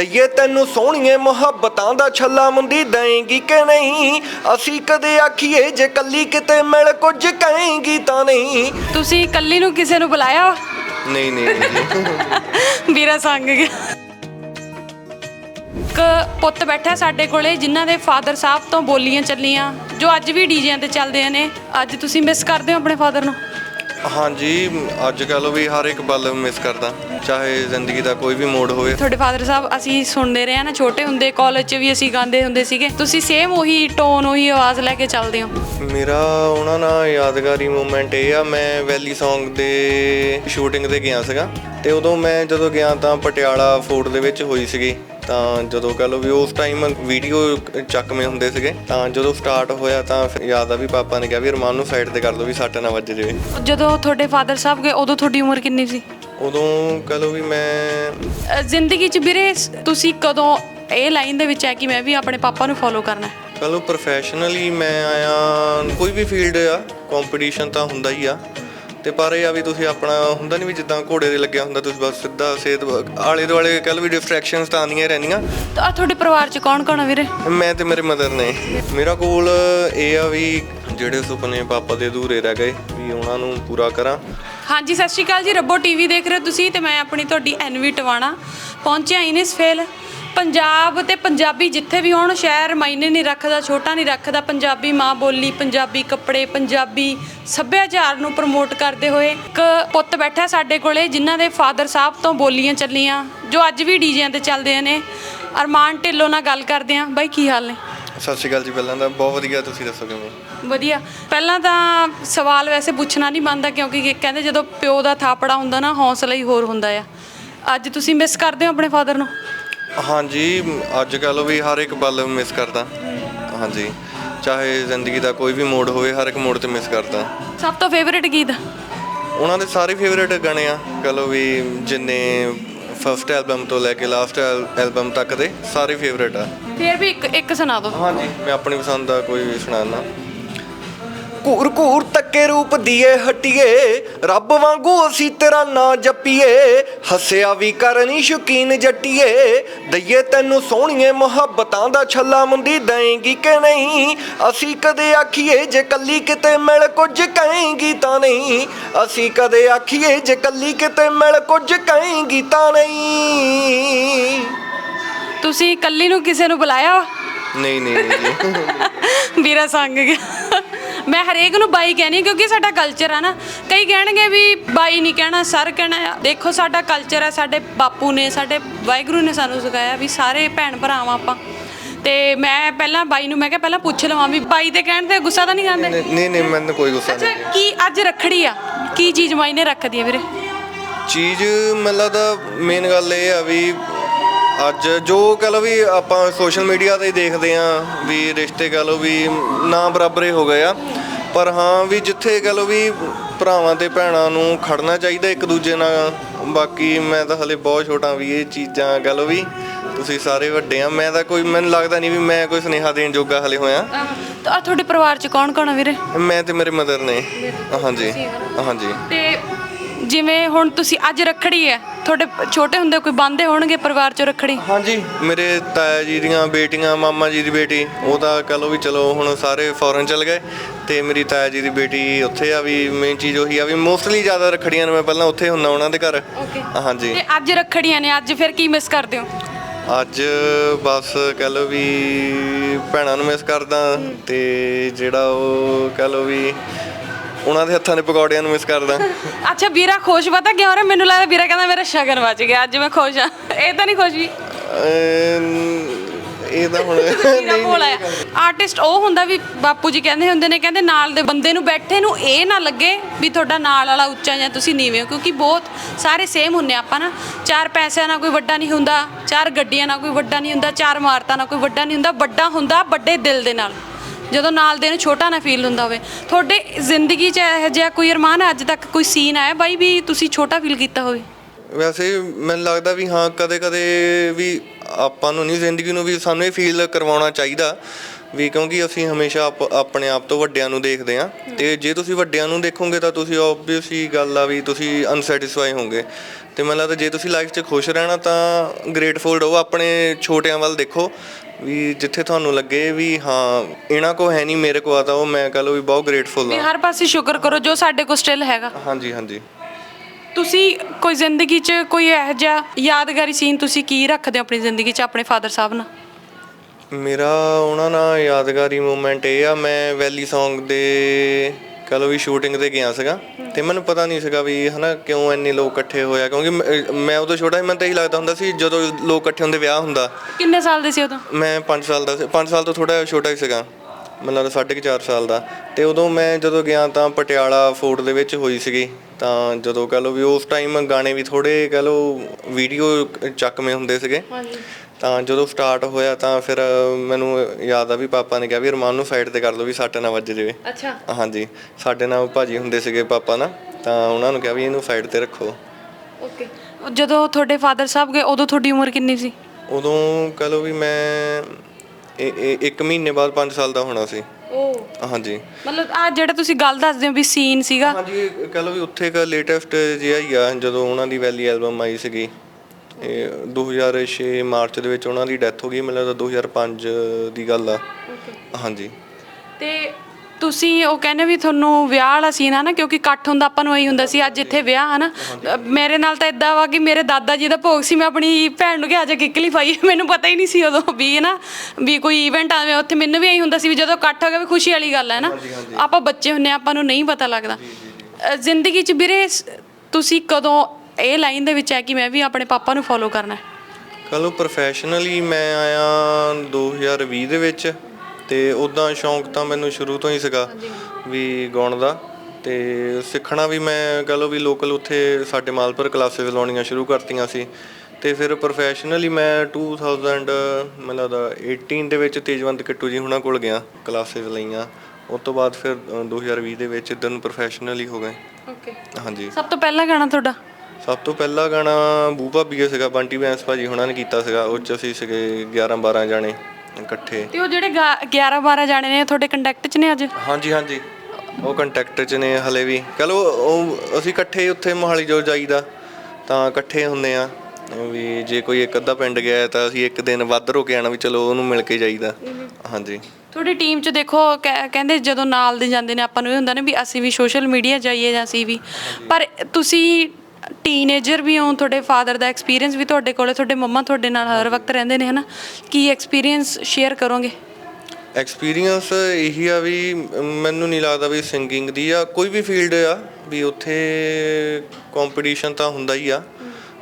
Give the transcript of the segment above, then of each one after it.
ਦਈਏ ਤੈਨੂੰ ਸੋਹਣੀਏ ਮੁਹੱਬਤਾਂ ਦਾ ਛੱਲਾ ਮੁੰਦੀ ਦੇਂਗੀ ਕਿ ਨਹੀਂ? ਅਸੀਂ ਕਦੇ ਆਖੀਏ ਜੇ ਕੱਲੀ ਕਿਤੇ ਮਿਲ ਕੁਝ ਕਹੇਂਗੀ ਤਾਂ ਨਹੀਂ। ਤੁਸੀਂ ਕੱਲੀ ਨੂੰ ਕਿਸੇ ਨੂੰ ਬੁਲਾਇਆ? ਨਹੀਂ ਨਹੀਂ ਵੀਰਾ ਸੰਗ ਗਿਆ। ਇੱਕ ਪੁੱਤ ਬੈਠਾ ਸਾਡੇ ਕੋਲੇ ਜਿਨ੍ਹਾਂ ਦੇ ਫਾਦਰ ਸਾਹਿਬ ਤੋਂ ਬੋਲੀਆਂ ਚੱਲੀਆਂ ਜੋ ਅੱਜ ਵੀ ਡੀਜਿਆਂ ਤੇ ਚੱਲਦੇ ਨੇ। ਅੱਜ ਤੁਸੀਂ ਮਿਸ ਕਰਦੇ ਹੋ ਆਪਣੇ ਫਾਦਰ ਨੂੰ? ਹਾਂਜੀ ਅੱਜ ਕੱਲ੍ਹ ਵੀ ਹਰ ਇੱਕ ਪਲ ਮਿਸ ਕਰਦਾ ਚਾਹੇ ਜ਼ਿੰਦਗੀ ਦਾ ਕੋਈ ਵੀ ਮੋੜ ਹੋਵੇ। ਤੁਹਾਡੇ ਫਾਦਰ ਸਾਹਿਬ ਅਸੀਂ ਸੁਣਦੇ ਰਹੇ ਆ ਨਾ ਛੋਟੇ ਹੁੰਦੇ ਕਾਲਜ 'ਚ ਵੀ ਅਸੀਂ ਗਾਉਂਦੇ ਹੁੰਦੇ ਸੀਗੇ। ਤੁਸੀਂ ਸੇਮ ਉਹੀ ਟੋਨ ਉਹੀ ਆਵਾਜ਼ ਲੈ ਕੇ ਚੱਲਦੇ ਹੋ। ਮੇਰਾ ਉਹਨਾਂ ਨਾਲ ਯਾਦਗਾਰੀ ਮੂਮੈਂਟ ਇਹ ਆ ਮੈਂ ਵੈਲੀ Song ਦੇ ਸ਼ੂਟਿੰਗ ਤੇ ਗਿਆ ਸੀਗਾ। ਤੇ ਉਦੋਂ ਮੈਂ ਜਦੋਂ ਗਿਆ ਤਾਂ ਪਟਿਆਲਾ ਫੋਰਟ ਦੇ ਵਿੱਚ ਹੋਈ ਸੀਗੀ। ਤਾਂ ਜਦੋਂ ਕਹ ਲਓ ਵੀ ਉਸ ਟਾਈਮ ਵੀਡੀਓ ਚੱਕਵੇਂ ਹੁੰਦੇ ਸੀਗੇ ਤਾਂ ਜਦੋਂ ਸਟਾਰਟ ਹੋਇਆ ਤਾਂ ਫਿਰ ਯਾਦ ਆ ਵੀ ਪਾਪਾ ਨੇ ਕਿਹਾ ਵੀ ਰਮਾਨ ਨੂੰ ਸਾਈਡ ਤੇ ਕਰ ਲਓ ਵੀ ਸੱਟ ਨਾ ਵੱਜ ਜਾਵੇ ਜਦੋਂ ਤੁਹਾਡੇ ਫਾਦਰ ਸਾਹਿਬ ਗਏ ਉਦੋਂ ਤੁਹਾਡੀ ਉਮਰ ਕਿੰਨੀ ਸੀ? ਉਦੋਂ ਕਹ ਲਓ ਵੀ ਮੈਂ ਜ਼ਿੰਦਗੀ 'ਚ ਵੀਰੇ ਤੁਸੀਂ ਕਦੋਂ ਇਹ ਲਾਈਨ ਦੇ ਵਿੱਚ ਹੈ ਕਿ ਮੈਂ ਵੀ ਆਪਣੇ ਪਾਪਾ ਨੂੰ ਫੋਲੋ ਕਰਨਾ ਹੈ? ਕਹ ਲਓ ਪ੍ਰੋਫੈਸ਼ਨਲੀ ਮੈਂ ਆਇਆ ਕੋਈ ਵੀ ਫੀਲਡ ਆ ਕੰਪੀਟੀਸ਼ਨ ਤਾਂ ਹੁੰਦਾ ਹੀ ਆ। ਤੇ ਪਰ ਇਹ ਆ ਵੀ ਤੁਸੀਂ ਆਪਣਾ ਹੁੰਦਾ ਨਹੀਂ ਵੀ ਜਿੱਦਾਂ ਘੋੜੇ ਦੇ ਲੱਗਿਆ ਹੁੰਦਾ ਤੁਸੀਂ ਬਸ ਸਿੱਧਾ ਸੇਧ ਆਲੇ ਦੁਆਲੇ ਕਹ ਲਓ ਵੀ ਡਿਸਟਰੈਕਸ਼ਨਸ ਤਾਂ ਆਉਂਦੀਆਂ ਹੀ ਰਹਿੰਦੀਆਂ। ਤਾਂ ਆਹ ਤੁਹਾਡੇ ਪਰਿਵਾਰ 'ਚ ਕੌਣ ਕੌਣ ਆ ਵੀਰੇ? ਮੈਂ ਤੇ ਮੇਰੇ ਮਦਰ ਨੇ। ਮੇਰਾ ਗੋਲ ਇਹ ਆ ਵੀ ਜਿਹੜੇ ਸੁਪਨੇ ਪਾਪਾ ਦੇ ਅਧੂਰੇ ਰਹਿ ਗਏ ਵੀ ਉਹਨਾਂ ਨੂੰ ਪੂਰਾ ਕਰਾਂ। ਹਾਂਜੀ ਸਤਿ ਸ਼੍ਰੀ ਅਕਾਲ ਜੀ। ਰੱਬੋ ਟੀਵੀ ਦੇਖ ਰਹੇ ਹੋ ਤੁਸੀਂ ਤੇ ਮੈਂ ਆਪਣੀ ਤੁਹਾਡੀ ਐਨਵੀ ਟਵਾਣਾ ਪਹੁੰਚਿਆ ਇਨਿਸ ਫੇਲ ਪੰਜਾਬ ਤੇ ਪੰਜਾਬੀ ਜਿੱਥੇ ਵੀ ਹੋਣ ਸ਼ਹਿਰ ਮਾਇਨੇ ਨਹੀਂ ਰੱਖਦਾ ਛੋਟਾ ਨਹੀਂ ਰੱਖਦਾ ਪੰਜਾਬੀ ਮਾਂ ਬੋਲੀ ਪੰਜਾਬੀ ਕੱਪੜੇ ਪੰਜਾਬੀ ਸੱਭਿਆਚਾਰ ਨੂੰ ਪ੍ਰਮੋਟ ਕਰਦੇ ਹੋਏ ਇੱਕ ਪੁੱਤ ਬੈਠਾ ਸਾਡੇ ਕੋਲੇ ਜਿਨ੍ਹਾਂ ਦੇ ਫਾਦਰ ਸਾਹਿਬ ਤੋਂ ਬੋਲੀਆਂ ਚੱਲੀਆਂ ਜੋ ਅੱਜ ਵੀ ਡੀਜਿਆਂ ਤੇ ਚੱਲਦੇ ਨੇ। ਅਰਮਾਨ ਢਿੱਲੋਂ ਨਾਲ ਗੱਲ ਕਰਦੇ ਆਂ। ਬਾਈ ਕੀ ਹਾਲ ਨੇ? ਸਤਿ ਸ਼੍ਰੀ ਅਕਾਲ ਜੀ ਪਹਿਲਾਂ ਤਾਂ ਬਹੁਤ ਵਧੀਆ ਤੁਸੀਂ ਦੱਸੋ ਕਿਵੇਂ? ਵਧੀਆ। ਪਹਿਲਾਂ ਤਾਂ ਸਵਾਲ ਵੈਸੇ ਪੁੱਛਣਾ ਨਹੀਂ ਬਣਦਾ ਕਿਉਂਕਿ ਕਹਿੰਦੇ ਜਦੋਂ ਪਿਓ ਦਾ ਥਾਪੜਾ ਹੁੰਦਾ ਨਾ ਹੌਸਲਾ ਹੀ ਹੋਰ ਹੁੰਦਾ ਆ। ਅੱਜ ਤੁਸੀਂ ਮਿਸ ਕਰਦੇ ਹੋ ਆਪਣੇ ਫਾਦਰ ਨੂੰ? ਹਾਂਜੀ ਅੱਜ ਕੱਲ੍ਹ ਵੀ ਹਰ ਇੱਕ ਪਲ ਮਿਸ ਕਰਦਾ। ਹਾਂਜੀ ਚਾਹੇ ਜ਼ਿੰਦਗੀ ਦਾ ਕੋਈ ਵੀ ਮੋੜ ਹੋਵੇ ਹਰ ਇੱਕ ਮੋੜ ਤੇ ਮਿਸ ਕਰਦਾ। ਸਭ ਤੋਂ ਫੇਵਰਿਟ ਗੀਤ? ਉਹਨਾਂ ਦੇ ਸਾਰੇ ਫੇਵਰੇਟ ਗਾਣੇ ਆ। ਕਹ ਲਓ ਵੀ ਜਿੰਨੇ ਫਰਸਟ ਐਲਬਮ ਤੋਂ ਲੈ ਕੇ ਲਾਸਟ ਐਲਬਮ ਤੱਕ ਦੇ ਸਾਰੇ ਫੇਵਰੇਟ ਆ। ਫਿਰ ਵੀ ਇੱਕ ਇੱਕ ਸੁਣਾ ਦਿਓ। ਹਾਂਜੀ ਮੈਂ ਆਪਣੀ ਪਸੰਦ ਦਾ ਕੋਈ ਵੀ ਸੁਣਾਉਣਾ ਘੂਰ ਘੂਰ ਤੱਕੇ ਰੂਪ ਦੀਏ ਹਟੀਏ। ਰੱਬ ਵਾਂਗੂ ਅਸੀਂ ਤੇਰਾ ਨਾਂ ਜਪੀਏ। ਹੱਸਿਆ ਵੀ ਕਰਨੀ ਸ਼ੁਕੀਨ ਜੱਟੀਏ। ਦਈਏ ਤੈਨੂੰ ਸੋਹਣੀਏ ਮੁਹੱਬਤਾਂ ਦਾ ਛੱਲਾ ਮੁੰਦੀ ਦੇਂਗੀ ਕਿ ਨਹੀਂ? ਅਸੀਂ ਕਦੇ ਆਖੀਏ ਜੇ ਕੱਲੀ ਕਿਤੇ ਮਿਲ ਕੁਝ ਕਹੇਂਗੀ ਤਾਂ ਨਹੀਂ। ਅਸੀਂ ਕਦੇ ਆਖੀਏ ਜੇ ਕੱਲੀ ਕਿਤੇ ਮਿਲ ਕੁਝ ਕਹੇਂਗੀ ਤਾਂ ਨਹੀਂ। ਤੁਸੀਂ ਇਕੱਲੀ ਨੂੰ ਕਿਸੇ ਨੂੰ ਬੁਲਾਇਆ? ਨਹੀਂ ਨਹੀਂ। ਵੀਰਾ ਸੰਗ ਗਿਆ। ਮੈਂ ਹਰੇਕ ਨੂੰ ਬਾਈ ਕਹਿੰਦੀ ਹਾਂ ਕਿਉਂਕਿ ਸਾਡਾ ਕਲਚਰ ਆ ਨਾ। ਕਈ ਕਹਿਣਗੇ ਵੀ ਬਾਈ ਨਹੀਂ ਕਹਿਣਾ ਸਰ ਕਹਿਣਾ ਆ। ਦੇਖੋ ਸਾਡਾ ਕਲਚਰ ਹੈ ਸਾਡੇ ਬਾਪੂ ਨੇ ਸਾਡੇ ਵਾਹਿਗੁਰੂ ਨੇ ਸਾਨੂੰ ਸਿਖਾਇਆ ਵੀ ਸਾਰੇ ਭੈਣ ਭਰਾਵਾਂ ਆਪਾਂ। ਤੇ ਮੈਂ ਪਹਿਲਾਂ ਬਾਈ ਨੂੰ ਮੈਂ ਕਿਹਾ ਪਹਿਲਾਂ ਪੁੱਛ ਲਵਾਂ ਵੀ ਬਾਈ ਦੇ ਕਹਿਣ ਤੇ ਗੁੱਸਾ ਤਾਂ ਨਹੀਂ ਕਰਦੇ ਨਹੀਂ ਨਹੀਂ ਮੈਨੂੰ ਕੋਈ ਗੁੱਸਾ ਅੱਛਾ ਨਹੀਂ ਕੀ ਅੱਜ ਰੱਖੜੀ ਆ? ਕੀ ਚੀਜ਼ ਮਾਇਨੇ ਰੱਖਦੀ ਹੈ ਵੀਰੇ? ਚੀਜ਼ ਮੈਨੂੰ ਲੱਗਦਾ ਮੇਨ ਗੱਲ ਇਹ ਆ ਵੀ ਅੱਜ ਜੋ ਕਹ ਲਓ ਵੀ ਆਪਾਂ ਸੋਸ਼ਲ ਮੀਡੀਆ ਤੇ ਦੇਖਦੇ ਆ ਵੀ ਰਿਸ਼ਤੇ ਕਹ ਲਓ ਵੀ ਨਾ ਬਰਾਬਰੇ ਹੋ ਗਏ ਆ। ਪਰ ਹਾਂ ਵੀ ਜਿੱਥੇ ਕਹ ਲਓ ਵੀ ਭਰਾਵਾਂ ਤੇ ਭੈਣਾਂ ਨੂੰ ਖੜਨਾ ਚਾਹੀਦਾ ਇੱਕ ਦੂਜੇ ਨਾਲ ਬਾਕੀ ਮੈਂ ਤਾਂ ਹਲੇ ਬਹੁਤ ਛੋਟਾ ਵੀ ਇਹ ਚੀਜ਼ਾਂ ਕਹ ਲਓ ਵੀ ਤੁਸੀਂ ਸਾਰੇ ਵੱਡੇ ਆ। ਮੈਂ ਤਾਂ ਕੋਈ ਮੈਨੂੰ ਲੱਗਦਾ ਨਹੀਂ ਵੀ ਮੈਂ ਕੋਈ ਸੁਨੇਹਾ ਦੇਣ ਜੋਗਾ ਹਲੇ ਹੋਇਆ। ਤਾਂ ਤੁਹਾਡੇ ਪਰਿਵਾਰ ਚ ਕੌਣ ਕੌਣ ਆ ਵੀਰੇ? ਮੈਂ ਤੇ ਮੇਰੇ ਮਦਰ ਨੇ। ਹਾਂਜੀ ਹਾਂਜੀ। ਤੇ ਜਿਵੇਂ ਹੁਣ ਤੁਸੀਂ ਅੱਜ ਰੱਖੜੀ ਹੈ ਤੁਹਾਡੇ ਛੋਟੇ ਹੁੰਦੇ ਕੋਈ ਬੰਦੇ ਹੋਣਗੇ ਪਰਿਵਾਰ ਚ ਰੱਖੜੀ? ਹਾਂਜੀ। ਮੇਰੇ ਤਾਇਆ ਜੀ ਦੀਆਂ ਬੇਟੀਆਂ ਮਾਮਾ ਜੀ ਦੀ ਬੇਟੀ ਉਹ ਤਾਂ ਕਹ ਲਓ ਵੀ ਚਲੋ ਹੁਣ ਸਾਰੇ ਫੋਰਨ ਚਲ ਗਏ ਤੇ ਮੇਰੀ ਤਾਇਆ ਜੀ ਦੀ ਬੇਟੀ ਉੱਥੇ ਆ ਵੀ ਮੇਨ ਚੀਜ਼ ਉਹੀ ਆ ਵੀ ਮੋਸਟਲੀ ਜ਼ਿਆਦਾ ਰੱਖੜੀਆਂ ਨੂੰ ਮੈਂ ਪਹਿਲਾਂ ਉੱਥੇ ਹੁੰਦਾ ਉਹਨਾਂ ਦੇ ਘਰ। ਓਕੇ ਹਾਂਜੀ। ਤੇ ਅੱਜ ਰੱਖੜੀਆਂ ਨੇ ਅੱਜ ਫਿਰ ਕੀ ਮਿਸ ਕਰਦੇ ਹੋ? ਅੱਜ ਬਸ ਕਹ ਲਓ ਵੀ ਭੈਣਾਂ ਨੂੰ ਮਿਸ ਕਰਦਾ ਤੇ ਜਿਹੜਾ ਉਹ ਕਹ ਲਓ ਵੀ ਉਹਨਾਂ ਦੇ ਹੱਥਾਂ ਦੇ ਪਕੌੜਿਆਂ ਨੂੰ ਮਿਸ ਕਰਦਾ। ਅੱਛਾ ਵੀਰਾ ਖੁਸ਼ ਪਤਾ ਕਿਉਂ? ਹੋ ਰਿਹਾ ਮੈਨੂੰ ਲੱਗਦਾ ਵੀਰਾ ਕਹਿੰਦਾ ਮੇਰਾ ਸ਼ਗਨ ਵੱਜ ਗਿਆ ਅੱਜ ਮੈਂ ਖੁਸ਼ ਆ। ਇਹ ਤਾਂ ਨਹੀਂ ਖੁਸ਼ ਵੀ। ਅਮ, ਇਹ ਤਾਂ ਹੁਣ ਵੀਰਾ ਭੋਲਾ ਆਰਟਿਸਟ ਉਹ ਹੁੰਦਾ ਵੀ ਬਾਪੂ ਜੀ ਕਹਿੰਦੇ ਹੁੰਦੇ ਨੇ ਕਹਿੰਦੇ ਨਾਲ ਦੇ ਬੰਦੇ ਨੂੰ ਬੈਠੇ ਨੂੰ ਇਹ ਨਾ ਲੱਗੇ ਵੀ ਤੁਹਾਡਾ ਨਾਲ ਵਾਲਾ ਉੱਚਾ ਜਾਂ ਤੁਸੀਂ ਨੀਵੇਂ ਹੋ ਕਿਉਂਕਿ ਬਹੁਤ ਸਾਰੇ ਸੇਮ ਹੁੰਨੇ ਆਪਾਂ ਨਾ। ਚਾਰ ਪੈਸਿਆਂ ਨਾਲ ਕੋਈ ਵੱਡਾ ਨਹੀਂ ਹੁੰਦਾ ਚਾਰ ਗੱਡੀਆਂ ਨਾਲ ਕੋਈ ਵੱਡਾ ਨਹੀਂ ਹੁੰਦਾ ਚਾਰ ਮਾਰਤਾਂ ਨਾਲ ਕੋਈ ਵੱਡਾ ਨਹੀਂ ਹੁੰਦਾ ਵੱਡਾ ਹੁੰਦਾ ਵੱਡੇ ਦਿਲ ਦੇ ਨਾਲ। ਜਦੋਂ ਨਾਲ ਦੇ ਨੂੰ ਛੋਟਾ ਨਾ ਫੀਲ ਹੁੰਦਾ ਹੋਵੇ। ਤੁਹਾਡੇ ਜ਼ਿੰਦਗੀ 'ਚ ਇਹੋ ਜਿਹਾ ਕੋਈ ਅਰਮਾਨ ਹੈ? ਅੱਜ ਤੱਕ ਕੋਈ ਸੀਨ ਆਇਆ ਬਾਈ ਵੀ ਤੁਸੀਂ ਛੋਟਾ ਫੀਲ ਕੀਤਾ ਹੋਵੇ? ਵੈਸੇ ਮੈਨੂੰ ਲੱਗਦਾ ਵੀ ਹਾਂ ਕਦੇ ਕਦੇ ਵੀ ਆਪਾਂ ਨੂੰ ਨਹੀਂ ਜ਼ਿੰਦਗੀ ਨੂੰ ਵੀ ਸਾਨੂੰ ਇਹ ਫੀਲ ਕਰਵਾਉਣਾ ਚਾਹੀਦਾ ਵੀ ਕਿਉਂਕਿ ਅਸੀਂ ਹਮੇਸ਼ਾ ਆਪ- ਆਪਣੇ ਆਪ ਤੋਂ ਵੱਡਿਆਂ ਨੂੰ ਦੇਖਦੇ ਆ ਤੇ ਜੇ ਤੁਸੀਂ ਵੱਡਿਆਂ ਨੂੰ ਦੇਖੋਗੇ ਤਾਂ ਤੁਸੀਂ ਆਬਵੀਅਸਲੀ ਗੱਲ ਆ ਵੀ ਤੁਸੀਂ ਅਨਸੈਟੀਸਫਾਈ ਹੋਵੋਗੇ। ਤੇ ਮੈਨੂੰ ਲੱਗਦਾ ਜੇ ਤੁਸੀਂ ਲਾਈਫ 'ਚ ਖੁਸ਼ ਰਹਿਣਾ ਤਾਂ ਗ੍ਰੇਟਫੁਲ ਰਹੋ ਆਪਣੇ ਛੋਟਿਆਂ ਵੱਲ ਦੇਖੋ। ਵੀ ਜਿੱਥੇ ਤੁਹਾਨੂੰ ਲੱਗੇ ਵੀ ਹਾਂ ਇਹਨਾਂ ਕੋ ਹੈ ਨਹੀਂ ਮੇਰੇ ਕੋ ਆ ਤਾਂ ਉਹ ਮੈਂ ਕਹ ਲਓ ਵੀ ਬਹੁਤ ਗ੍ਰੇਟਫੁਲ ਵੀ ਆ ਹਰ ਪਾਸੇ ਸ਼ੁਕਰ ਕਰੋ ਜੋ ਸਾਡੇ ਕੋਲ ਸਟਿਲ ਹੈਗਾ। ਹਾਂਜੀ ਹਾਂਜੀ। ਤੁਸੀਂ ਕੋਈ ਜ਼ਿੰਦਗੀ 'ਚ ਕੋਈ ਇਹੋ ਜਿਹਾ ਯਾਦਗਾਰੀ ਸੀਨ ਤੁਸੀਂ ਕੀ ਰੱਖਦੇ ਹੋ ਆਪਣੀ ਜ਼ਿੰਦਗੀ 'ਚ ਆਪਣੇ ਫਾਦਰ ਸਾਹਿਬ ਨਾਲ? ਮੇਰਾ ਉਹਨਾਂ ਨਾਲ ਯਾਦਗਾਰੀ ਮੂਮੈਂਟ ਇਹ ਆ ਮੈਂ ਵੈਲੀ Song ਦੇ ਕਹ ਲਓ ਵੀ ਸ਼ੂਟਿੰਗ ਤੇ ਗਿਆ ਸੀਗਾ ਤੇ ਮੈਨੂੰ ਪਤਾ ਨਹੀਂ ਸੀਗਾ ਵੀ ਹਨਾ ਕਿਉਂ ਇੰਨੇ ਲੋਕ ਇਕੱਠੇ ਹੋਇਆ ਕਿਉਂਕਿ ਮੈਂ- ਮੈਂ ਉਦੋਂ ਛੋਟਾ ਸੀ ਮੈਨੂੰ ਤਾਂ ਇਹੀ ਲੱਗਦਾ ਹੁੰਦਾ ਸੀ ਜਦੋਂ ਲੋਕ ਇਕੱਠੇ ਹੁੰਦੇ ਵਿਆਹ ਹੁੰਦਾ। ਕਿੰਨੇ ਸਾਲ ਦੇ ਸੀ ਉਦੋਂ? ਮੈਂ 5 ਸਾਲ ਦਾ ਸੀ 5 ਸਾਲ ਤੋਂ ਥੋੜਾ ਛੋਟਾ ਹੀ ਸੀਗਾ ਮੈਨੂੰ ਲੱਗਦਾ ਸਾਢੇ ਕੁ ਚਾਰ ਸਾਲ ਦਾ। ਤੇ ਉਦੋਂ ਮੈਂ ਜਦੋਂ ਗਿਆ ਤਾਂ ਪਟਿਆਲਾ ਫੋਰਟ ਦੇ ਵਿੱਚ ਹੋਈ ਸੀਗੀ ਤਾਂ ਜਦੋਂ ਕਹ ਲਓ ਵੀ ਉਸ ਟਾਈਮ ਗਾਣੇ ਵੀ ਥੋੜੇ ਕਹ ਲਓ ਵੀਡੀਓ ਚੱਕਵੇਂ ਹੁੰਦੇ ਸੀਗੇ। ਹਾਂਜੀ। ਤਾਂ ਜਦੋਂ ਸਟਾਰਟ ਹੋਇਆ ਤਾਂ ਫਿਰ ਮੈਨੂੰ ਯਾਦ ਆ ਵੀ ਪਾਪਾ ਨੇ ਕਿਹਾ ਵੀ ਰਮਾਨ ਨੂੰ ਸਾਈਡ ਤੇ ਕਰ ਲਓ ਵੀ ਸੱਟ ਨਾ ਵੱਜ ਜਾਵੇ। ਅੱਛਾ। ਹਾਂਜੀ ਸਾਡੇ ਨਾਲ ਭਾਜੀ ਹੁੰਦੇ ਸੀਗੇ ਪਾਪਾ ਨਾਲ ਤਾਂ ਉਹਨਾਂ ਨੂੰ ਕਿਹਾ ਵੀ ਇਹਨੂੰ ਸਾਈਡ ਤੇ ਰੱਖੋ। ਓਕੇ ਜਦੋਂ ਤੁਹਾਡੇ ਫਾਦਰ ਸਾਹਿਬ ਗਏ ਉਦੋਂ ਤੁਹਾਡੀ ਉਮਰ ਕਿੰਨੀ ਸੀ? ਉਦੋਂ ਕਹ ਲਓ ਵੀ ਮੈਂ ਇੱਕ ਮਹੀਨੇ ਬਾਅਦ 5 ਸਾਲ ਦਾ ਹੋਣਾ ਸੀ। ਉਹ ਹਾਂਜੀ। ਮਤਲਬ ਆ ਜਿਹੜਾ ਤੁਸੀਂ ਗੱਲ ਦੱਸਦੇ ਹੋ ਵੀ ਸੀਨ ਸੀਗਾ। ਹਾਂਜੀ ਕਹ ਲਓ ਵੀ ਉੱਥੇ ਇੱਕ ਲੇਟੈਸਟ ਜਿਹਾ ਹੀ ਆ ਜਦੋਂ ਉਹਨਾਂ ਦੀ ਵੈਲੀ ਐਲਬਮ ਆਈ ਸੀਗੀ। ਇਹ 2006 ਮਾਰਚ ਦੇ ਵਿੱਚ ਉਹਨਾਂ ਦੀ ਡੈਥ ਹੋ ਗਈ ਮੈਨੂੰ ਲੱਗਦਾ 2005 ਦੀ ਗੱਲ ਆ। ਹਾਂਜੀ। ਤੇ ਤੁਸੀਂ ਉਹ ਕਹਿੰਦੇ ਵੀ ਤੁਹਾਨੂੰ ਵਿਆਹ ਵਾਲਾ ਸੀਨ ਆ ਨਾ ਕਿਉਂਕਿ ਇਕੱਠ ਹੁੰਦਾ ਆਪਾਂ ਨੂੰ ਇਹੀ ਹੁੰਦਾ ਸੀ ਅੱਜ ਇੱਥੇ ਵਿਆਹ ਅ, ਮੇਰੇ ਨਾਲ ਤਾਂ ਇਦਾਂ ਵਾ ਕਿ ਮੇਰੇ ਦਾਦਾ ਜੀ ਦਾ ਭੋਗ ਸੀ ਮੈਂ ਆਪਣੀ ਭੈਣ ਨੂੰ ਕਿਹਾ ਜਾ ਕਿੱਕਲੀ ਪਾਈ ਮੈਨੂੰ ਪਤਾ ਹੀ ਨਹੀਂ ਸੀ ਉਦੋਂ ਵੀ ਨਾ ਵੀ ਕੋਈ ਇਵੈਂਟ ਆਵੇ ਉੱਥੇ ਮੈਨੂੰ ਵੀ ਇਹੀ ਹੁੰਦਾ ਸੀ ਵੀ ਜਦੋਂ ਇਕੱਠ ਹੋ ਗਿਆ ਵੀ ਖੁਸ਼ੀ ਵਾਲੀ ਗੱਲ ਹੈ ਨਾ। ਆਪਾਂ ਬੱਚੇ ਹੁੰਨੇ ਆ, ਆਪਾਂ ਨੂੰ ਨਹੀਂ ਪਤਾ ਲੱਗਦਾ। ਜ਼ਿੰਦਗੀ 'ਚ ਵੀਰੇ ਤੁਸੀਂ ਕਦੋਂ ਇਹ ਲਾਈਨ ਦੇ ਵਿੱਚ ਹੈ ਕਿ ਮੈਂ ਵੀ ਆਪਣੇ ਪਾਪਾ ਨੂੰ ਫੋਲੋ ਕਰਨਾ ਹੈ। ਕੱਲ ਨੂੰ ਪ੍ਰੋਫੈਸ਼ਨਲੀ ਮੈਂ ਆਇਆ 2020 ਦੇ ਵਿੱਚ ਤੇ ਉਦਾਂ ਸ਼ੌਂਕ ਤਾਂ ਮੈਨੂੰ ਸ਼ੁਰੂ ਤੋਂ ਹੀ ਸੀਗਾ ਵੀ ਗਾਉਣ ਦਾ ਤੇ ਸਿੱਖਣਾ ਵੀ ਮੈਂ ਕਹ ਲਓ ਵੀ ਲੋਕਲ ਉੱਥੇ ਸਾਡੇ ਮਾਲਪੁਰ ਕਲਾਸਿਸ ਲਾਉਣੀਆਂ ਸ਼ੁਰੂ ਕਰਤੀਆਂ ਸੀ ਤੇ ਫਿਰ ਪ੍ਰੋਫੈਸ਼ਨਲੀ ਮੈਂ 2000 ਮੈਨੂੰ ਲੱਗਦਾ 18 ਦੇ ਵਿੱਚ ਤੇਜਵੰਤ ਕਿੱਟੂ ਜੀ ਹੁਣਾਂ ਕੋਲ ਗਿਆ ਕਲਾਸਿਸ ਲਈਆਂ। ਉਸ ਤੋਂ ਬਾਅਦ ਫਿਰ ਅ, 2020 ਦੇ ਵਿੱਚ ਇਦਾਂ ਪ੍ਰੋਫੈਸ਼ਨਲੀ ਹੋ ਗਏ। ਓਕੇ ਹਾਂਜੀ। ਸਭ ਤੋਂ ਪਹਿਲਾ ਗਾਣਾ ਤੁਹਾਡਾ? ਸਭ ਤੋਂ ਪਹਿਲਾ ਗਾਣਾ ਬੂ ਭਾਬੀਏ ਸੀਗਾ ਬੰਟੀ ਬੈਂਸ ਭਾਜੀ ਹੁਣਾਂ ਨੇ ਕੀਤਾ ਸੀਗਾ ਉਹ 'ਚ ਅਸੀਂ ਸੀਗੇ 11 12 ਜਾਣੇ ਇਕੱਠੇ। ਤੇ ਉਹ ਜਿਹੜੇ 11 12 ਜਾਣੇ ਨੇ ਤੁਹਾਡੇ ਕੰਟੈਕਟ 'ਚ ਨੇ ਅੱਜ? ਹਾਂਜੀ ਹਾਂਜੀ। ਉਹ ਕੰਟੈਕਟ 'ਚ ਨੇ ਹਲੇ ਵੀ। ਕਹ ਲਓ ਉਹ ਅਸੀਂ ਇਕੱਠੇ ਉੱਥੇ ਮੋਹਾਲੀ ਜੋ ਜਾਈਦਾ ਤਾਂ ਇਕੱਠੇ ਹੁੰਦੇ ਆ ਵੀ ਜੇ ਕੋਈ ਇੱਕ ਅੱਧਾ ਪਿੰਡ ਗਿਆ ਤਾਂ ਅਸੀਂ ਇੱਕ ਦਿਨ ਵੱਧ ਰੁਕ ਜਾਣਾ ਵੀ ਚਲੋ ਉਹਨੂੰ ਮਿਲ ਕੇ ਜਾਈਦਾ। ਹਾਂਜੀ। ਤੁਹਾਡੀ ਟੀਮ 'ਚ ਦੇਖੋ ਕਹਿ- ਕਹਿੰਦੇ ਜਦੋਂ ਨਾਲ ਦੇ ਜਾਂਦੇ ਨੇ ਆਪਾਂ ਨੂੰ ਇਹ ਹੁੰਦਾ ਨੇ ਵੀ ਅਸੀਂ ਵੀ ਸੋਸ਼ਲ ਮੀਡੀਆ ਜਾਈਏ ਜਾਂ ਅਸੀਂ ਵੀ। ਪਰ ਤੁਸੀਂ ਟੀਨੇਜਰ ਵੀ ਹੋ ਤੁਹਾਡੇ ਫਾਦਰ ਦਾ ਐਕਸਪੀਰੀਅੰਸ ਵੀ ਤੁਹਾਡੇ ਕੋਲੇ ਤੁਹਾਡੇ ਮੰਮਾ ਤੁਹਾਡੇ ਨਾਲ ਹਰ ਵਕਤ ਰਹਿੰਦੇ ਨੇ, ਹਨਾ? ਕੀ ਐਕਸਪੀਰੀਅੰਸ ਸ਼ੇਅਰ ਕਰੋਗੇ? ਐਕਸਪੀਰੀਅੰਸ ਇਹੀ ਆ ਵੀ ਮੈਨੂੰ ਨਹੀਂ ਲੱਗਦਾ ਵੀ ਸਿੰਗਿੰਗ ਦੀ ਆ, ਕੋਈ ਵੀ ਫੀਲਡ ਆ, ਵੀ ਉੱਥੇ ਕੰਪੀਟੀਸ਼ਨ ਤਾਂ ਹੁੰਦਾ ਹੀ ਆ।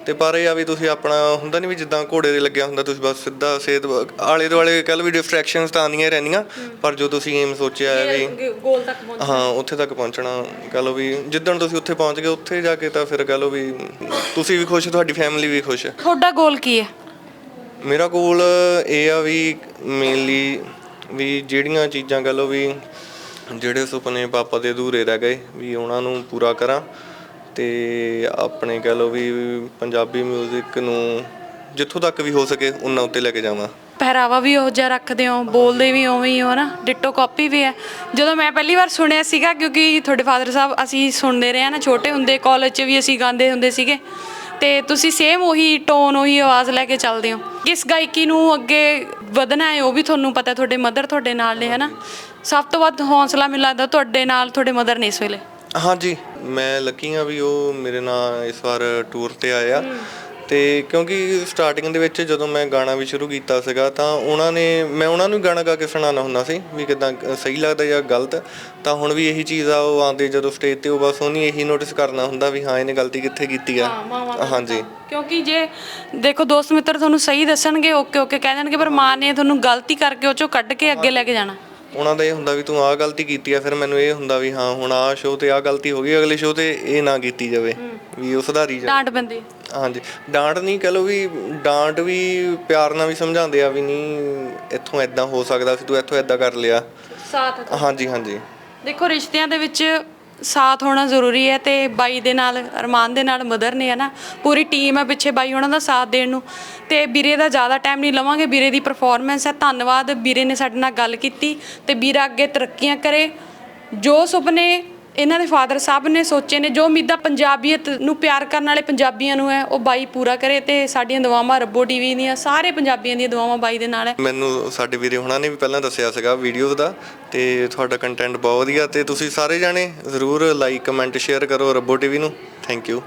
ਤੇ ਪਰ ਇਹ ਆ ਵੀ ਤੁਸੀਂ ਆਪਣਾ ਹੁੰਦਾ ਨਹੀਂ ਵੀ ਜਿੱਦਾਂ ਘੋੜੇ ਦੇ ਲੱਗਿਆ ਹੁੰਦਾ ਤੁਸੀਂ ਬਸ ਸਿੱਧਾ ਸੇਧ ਆਲੇ ਦੁਆਲੇ ਕੱਲ ਵੀ ਡਿਸਟਰੈਕਸ਼ਨਸ ਤਾਂ ਆਉਂਦੀਆਂ ਹੀ ਰਹਿੰਦੀਆਂ ਪਰ ਜੋ ਤੁਸੀਂ ਏਮ ਸੋਚਿਆ ਹੈ ਵੀ ਗੋਲ ਤੱਕ ਪਹੁੰਚ ਹਾਂ ਉੱਥੇ ਤੱਕ ਪਹੁੰਚਣਾ ਕਹ ਲਓ ਵੀ ਜਿੱਦਣ ਤੁਸੀਂ ਉੱਥੇ ਪਹੁੰਚ ਗਏ ਉੱਥੇ ਜਾ ਕੇ ਤਾਂ ਫਿਰ ਕਹ ਲਓ ਵੀ ਤੁਸੀਂ ਵੀ ਖੁਸ਼ ਤੁਹਾਡੀ ਫੈਮਿਲੀ ਵੀ ਖੁਸ਼ ਤੁਹਾਡਾ ਗੋਲ ਕੀ ਹੈ? ਮੇਰਾ ਗੋਲ ਇਹ ਆ ਵੀ ਮੇਨਲੀ ਵੀ ਜਿਹੜੀਆਂ ਚੀਜ਼ਾਂ ਕਹ ਲਓ ਵੀ ਜਿਹੜੇ ਸੁਪਨੇ ਪਾਪਾ ਦੇ ਅਧੂਰੇ ਰਹਿ ਗਏ ਵੀ ਉਹਨਾਂ ਨੂੰ ਪੂਰਾ ਕਰਾਂ। ਤੇ ਆਪਣੇ ਕਹ ਲਓ ਵੀ ਪੰਜਾਬੀ 뮤직 ਨੂੰ ਜਿੱਥੋਂ ਤੱਕ ਵੀ ਹੋ ਸਕੇ, ਉਹਨਾਂ ਉੱਤੇ ਲੈ ਕੇ ਜਾਵਾਂ। ਪਹਿਰਾਵਾ ਵੀ ਉਹ ਜਿਹਾ ਰੱਖਦੇ ਹੋ, ਬੋਲਦੇ ਵੀ ਉਵੇਂ ਹੀ ਹੋ ਨਾ ਡਿਟੋ ਕਾਪੀ ਵੀ ਹੈ। ਜਦੋਂ ਮੈਂ ਪਹਿਲੀ ਵਾਰ ਸੁਣਿਆ ਸੀਗਾ, ਕਿਉਂਕਿ ਤੁਹਾਡੇ ਫਾਦਰ ਸਾਹਿਬ ਅਸੀਂ ਸੁਣਦੇ ਰਹੇ ਨਾ, ਛੋਟੇ ਹੁੰਦੇ ਕਾਲਜ 'ਚ ਵੀ ਅਸੀਂ ਗਾਉਂਦੇ ਹੁੰਦੇ ਸੀਗੇ। ਤੇ ਤੁਸੀਂ ਸੇਮ ਉਹੀ ਟੋਨ ਉਹੀ ਆਵਾਜ਼ ਲੈ ਕੇ ਚੱਲਦੇ ਹੋ। ਕਿਸ ਗਾਇਕੀ ਨੂੰ ਅੱਗੇ ਵਧਣਾ ਹੈ, ਉਹ ਵੀ ਤੁਹਾਨੂੰ ਪਤਾ, ਤੁਹਾਡੇ ਮਦਰ ਤੁਹਾਡੇ ਨਾਲ ਨੇ, ਹੈ ਨਾ? ਸਭ ਤੋਂ ਵੱਧ ਹੌਸਲਾ ਮੈਨੂੰ ਲੱਗਦਾ ਤੁਹਾਡੇ ਨਾਲ, ਤੁਹਾਡੇ ਮਦਰ ਨੇ ਇਸ ਵੇਲੇ। ਹਾਂਜੀ ਮੈਂ ਲੱਕੀ ਆ ਵੀ ਉਹ ਮੇਰੇ ਨਾਲ ਇਸ ਵਾਰ ਟੂਰ ਤੇ ਆਏ ਆ। ਤੇ ਕਿਉਂਕਿ ਸਟਾਰਟਿੰਗ ਦੇ ਵਿੱਚ ਜਦੋਂ ਮੈਂ ਗਾਣਾ ਵੀ ਸ਼ੁਰੂ ਕੀਤਾ ਸੀਗਾ ਤਾਂ ਉਹਨਾਂ ਨੇ ਮੈਂ ਉਹਨਾਂ ਨੂੰ ਗਾਣਾ ਗਾ ਕੇ ਸੁਣਾਉਣਾ ਹੁੰਦਾ ਸੀ ਵੀ ਕਿਦਾਂ ਸਹੀ ਲੱਗਦਾ ਜਾਂ ਗਲਤ। ਤਾਂ ਹੁਣ ਵੀ ਇਹੀ ਚੀਜ਼ ਆ ਉਹ ਆਉਂਦੇ ਜਦੋਂ ਸਟੇਜ ਤੇ ਉਹ ਬਸ ਉਹਨੀ ਇਹੀ ਨੋਟਿਸ ਕਰਨਾ ਹੁੰਦਾ ਵੀ ਹਾਂ ਇਹਨੇ ਗਲਤੀ ਕਿੱਥੇ ਕੀਤੀ ਆ। ਹਾਂਜੀ। ਕਿਉਂਕਿ ਜੇ ਦੇਖੋ ਦੋਸਤ ਮਿੱਤਰ ਤੁਹਾਨੂੰ ਸਹੀ ਦੱਸਣਗੇ ਓਕੇ ਓਕੇ ਕਹਿ ਦੇਣਗੇ ਪਰ ਮਾਂ ਨੇ ਤੁਹਾਨੂੰ ਗਲਤੀ ਕਰਕੇ ਉਹ ਚੋਂ ਕੱਢ ਕੇ ਅੱਗੇ ਲੈ ਕੇ ਜਾਣਾ। ਉਹਨਾਂ ਦਾ ਇਹ ਹੁੰਦਾ ਵੀ ਤੂੰ ਆਹ ਗਲਤੀ ਕੀਤੀ ਆ ਫਿਰ ਮੈਨੂੰ ਇਹ ਹੁੰਦਾ ਵੀ ਹਾਂ ਹੁਣ ਆਹ ਸ਼ੋਅ ਤੇ ਆਹ ਗਲਤੀ ਹੋ ਗਈ ਅਗਲੇ ਸ਼ੋਅ ਤੇ ਇਹ ਨਾ ਕੀਤੀ ਜਾਵੇ। ਵੀ ਉਹ ਸੁਧਾਰੀ ਜਾ ਡਾਂਟ ਪੈਂਦੀ ਹਾਂਜੀ। ਡਾਂਟ ਨਹੀਂ ਕਹ ਲਓ ਵੀ ਡਾਂਟ ਵੀ ਪਿਆਰ ਨਾਲ ਵੀ ਸਮਝਾਉਂਦੇ ਆ ਵੀ ਨਹੀਂ ਇੱਥੋਂ ਐਦਾਂ ਹੋ ਸਕਦਾ ਸੀ ਤੂੰ ਇੱਥੋਂ ਐਦਾਂ ਕਰ ਲਿਆ। ਸਾਥ ਹਾਂਜੀ ਹਾਂਜੀ। ਦੇਖੋ ਰਿਸ਼ਤਿਆਂ ਦੇ ਵਿੱਚ ਸਾਥ ਹੋਣਾ ਜ਼ਰੂਰੀ ਹੈ ਤੇ ਬਾਈ ਦੇ ਨਾਲ, ਅਰਮਾਨ ਦੇ ਨਾਲ ਮਦਰ ਨੇ ਹੈ ਨਾ, ਪੂਰੀ ਟੀਮ ਹੈ ਪਿੱਛੇ ਬਾਈ ਉਹਨਾਂ ਦਾ ਸਾਥ ਦੇਣ ਨੂੰ। ਤੇ ਵੀਰੇ ਦਾ ਜ਼ਿਆਦਾ ਟਾਈਮ ਨਹੀਂ ਲਵਾਂਗੇ, ਵੀਰੇ ਦੀ ਪਰਫਾਰਮੈਂਸ ਹੈ। ਧੰਨਵਾਦ ਵੀਰੇ ਨੇ ਸਾਡੇ ਨਾਲ ਗੱਲ ਕੀਤੀ ਤੇ ਵੀਰਾ ਅੱਗੇ ਤਰੱਕੀਆਂ ਕਰੇ। ਜੋ ਸੁਪਨੇ ਇਹਨਾਂ ਦੇ ਫਾਦਰ ਸਾਹਿਬ ਨੇ ਸੋਚੇ ਨੇ, ਜੋ ਉਮੀਦਾਂ ਪੰਜਾਬੀਅਤ ਨੂੰ ਪਿਆਰ ਕਰਨ ਵਾਲੇ ਪੰਜਾਬੀਆਂ ਨੂੰ ਹੈ, ਉਹ ਬਾਈ ਪੂਰਾ ਕਰੇ ਤੇ ਸਾਡੀਆਂ ਦੁਆਵਾਂ ਰੱਬੋ ਟੀਵੀ ਦੀਆਂ, ਸਾਰੇ ਪੰਜਾਬੀਆਂ ਦੀਆਂ ਦੁਆਵਾਂ ਬਾਈ ਦੇ ਨਾਲ ਹੈ। ਮੈਨੂੰ ਸਾਡੇ ਵੀਰੇ ਹੁਣਾਂ ਨੇ ਵੀ ਪਹਿਲਾਂ ਦੱਸਿਆ ਸੀਗਾ ਵੀਡੀਓ ਦਾ, ਤੇ ਤੁਹਾਡਾ ਕੰਟੈਂਟ ਬਹੁਤ ਵਧੀਆ ਤੇ ਤੁਸੀਂ ਸਾਰੇ ਜਾਣੇ ਜ਼ਰੂਰ ਲਾਈਕ ਕਮੈਂਟ ਸ਼ੇਅਰ ਕਰੋ ਰੱਬੋ ਟੀਵੀ ਨੂੰ। Thank you